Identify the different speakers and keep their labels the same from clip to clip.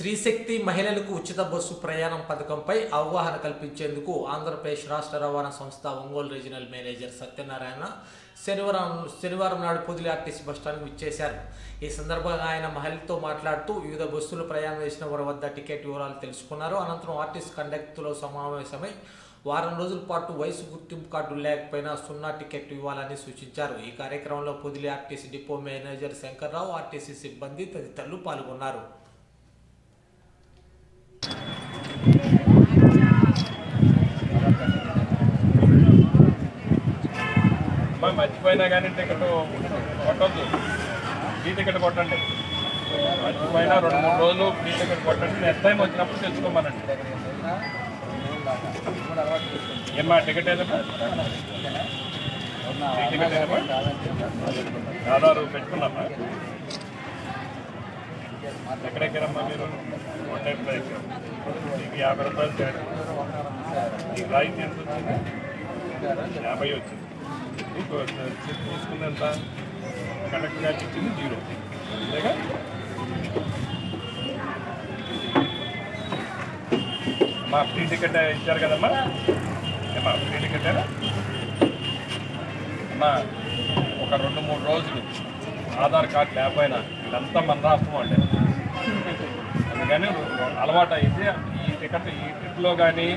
Speaker 1: శ్రీశక్తి మహిళలకు ఉచిత బస్సు ప్రయాణం పథకంపై అవగాహన కల్పించేందుకు ఆంధ్రప్రదేశ్ రాష్ట్ర రవాణా సంస్థ ఒంగోలు రీజనల్ మేనేజర్ సత్యనారాయణ శనివారం శనివారం నాడు పొదిలి ఆర్టీసీ బస్టాండ్కి ఇచ్చేశారు ఈ సందర్భంగా ఆయన మహిళలతో మాట్లాడుతూ వివిధ బస్సులు ప్రయాణం చేసిన వారి వద్ద టికెట్ వివరాలు తెలుసుకున్నారు. అనంతరం ఆర్టీసీ కండక్టర్తో సమావేశమై వారం రోజుల పాటు వయసు గుర్తింపు కార్డు లేకపోయినా సున్నా టికెట్ ఇవ్వాలని సూచించారు. ఈ కార్యక్రమంలో Podili RTC depot manager Shankarrao RTC సిబ్బంది తదితరులు పాల్గొన్నారు.
Speaker 2: మర్చిపోయినా కానీ టికెట్ కొట్టద్దు. ఫ్రీ టికెట్ కొట్టండి. మర్చిపోయినా రెండు మూడు రోజులు ఫ్రీ టికెట్ కొట్టండి. నెక్స్ట్ టైం వచ్చినప్పుడు తెచ్చుకోమనండి ఏమ్మా టికెట్ ఏదమ్మా ఫ్రీ టికెట్ ఏదమ్మా ఆధారు పెట్టుకున్నామా ఎక్కడెక్కడమ్మా మీరు? వన్ టైం మీకు యాభై రూపాయలు తేడా. మీకు రాయితీ ఎంత వచ్చింది? యాభై వచ్చింది. మీకు తీసుకున్నంత కండక్టర్ గారికి ఇచ్చింది జీరో. అంతేగా? మా ఫ్రీ టికెట్ ఇచ్చారు కదమ్మా? ఏమా ఫ్రీ టికెటేనా అమ్మా ఒక రెండు మూడు రోజులు ఆధార్ కార్డు లేకపోయినా ఇదంతా మన రాష్ట్రం అండి. అందుకని అలవాటు అయితే ఈ టికెట్ ఈ ట్రిప్లో కానీ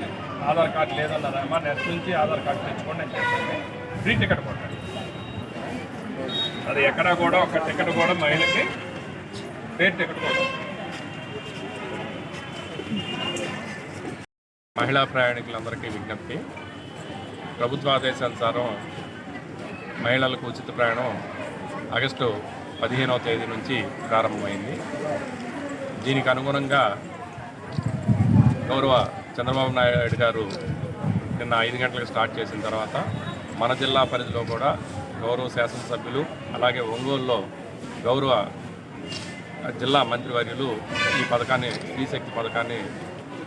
Speaker 2: ఆధార్ కార్డు లేదన్నారు? అమ్మ నెట్ నుంచి ఆధార్ కార్డు తెచ్చుకోండి అని చెప్పండి ఫ్రీ టికెట్ కొట్టండి అది ఎక్కడ కూడా ఒక టికెట్ కూడా మహిళకి పేరు టికెట్ కొట్టండి మహిళా ప్రయాణికులందరికీ విజ్ఞప్తి. ప్రభుత్వ ఆదేశానుసారం మహిళలకు ఉచిత ప్రయాణం ఆగస్టు పదిహేనవ తేదీ నుంచి ప్రారంభమైంది. దీనికి అనుగుణంగా గౌరవ చంద్రబాబు నాయుడు గారు నిన్న ఐదు గంటలకు స్టార్ట్ చేసిన తర్వాత మన జిల్లా పరిధిలో కూడా గౌరవ శాసనసభ్యులు అలాగే ఒంగోలులో గౌరవ జిల్లా మంత్రివర్యులు ఈ పథకాన్ని స్త్రీశక్తి పథకాన్ని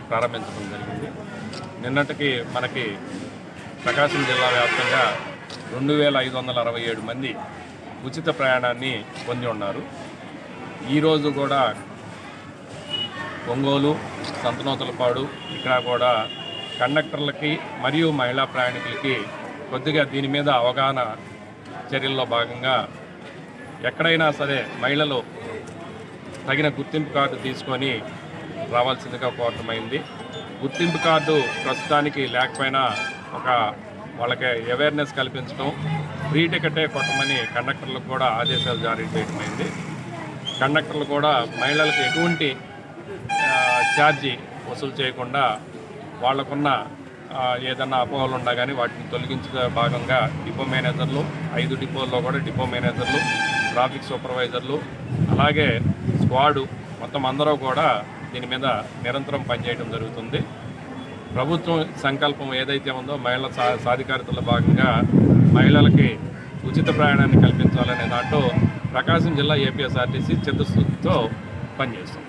Speaker 2: ప్రారంభించడం జరిగింది. నిన్నటికి మనకి ప్రకాశం జిల్లా వ్యాప్తంగా రెండు వేల ఐదు వందల అరవై ఏడు మంది ఉచిత ప్రయాణాన్ని పొంది ఉన్నారు. ఈరోజు కూడా ఒంగోలు సంతనోతలపాడు ఇక్కడ కూడా కండక్టర్లకి మరియు మహిళా ప్రయాణికులకి కొద్దిగా దీని మీద అవగాహన చర్యల్లో భాగంగా ఎక్కడైనా సరే మహిళలు తగిన గుర్తింపు కార్డు తీసుకొని రావాల్సిందిగా కోరటమైంది. గుర్తింపు కార్డు ప్రస్తుతానికి లేకపోయినా ఒక వాళ్ళకి అవేర్నెస్ కల్పించడం ఫ్రీ టికెటే కొట్టమని కండక్టర్లకు కూడా ఆదేశాలు జారీ చేయటమైంది. కండక్టర్లు కూడా మహిళలకు ఎటువంటి ఛార్జీ వసూలు చేయకుండా వాళ్ళకున్న ఏదన్నా అపోహలు ఉన్నా కానీ వాటిని తొలగించే భాగంగా డిపో మేనేజర్లు ఐదు డిపోల్లో కూడా డిపో మేనేజర్లు ట్రాఫిక్ సూపర్వైజర్లు అలాగే స్క్వాడు మొత్తం అందరూ కూడా దీని మీద నిరంతరం పనిచేయడం జరుగుతుంది. ప్రభుత్వం సంకల్పం ఏదైతే ఉందో మహిళల సా సాధికారతలో భాగంగా మహిళలకి ఉచిత ప్రయాణాన్ని కల్పించాలనే దాంట్లో ప్రకాశం జిల్లా ఏపీఎస్ఆర్టీసీ చిత్తశుద్ధితో పనిచేస్తుంది.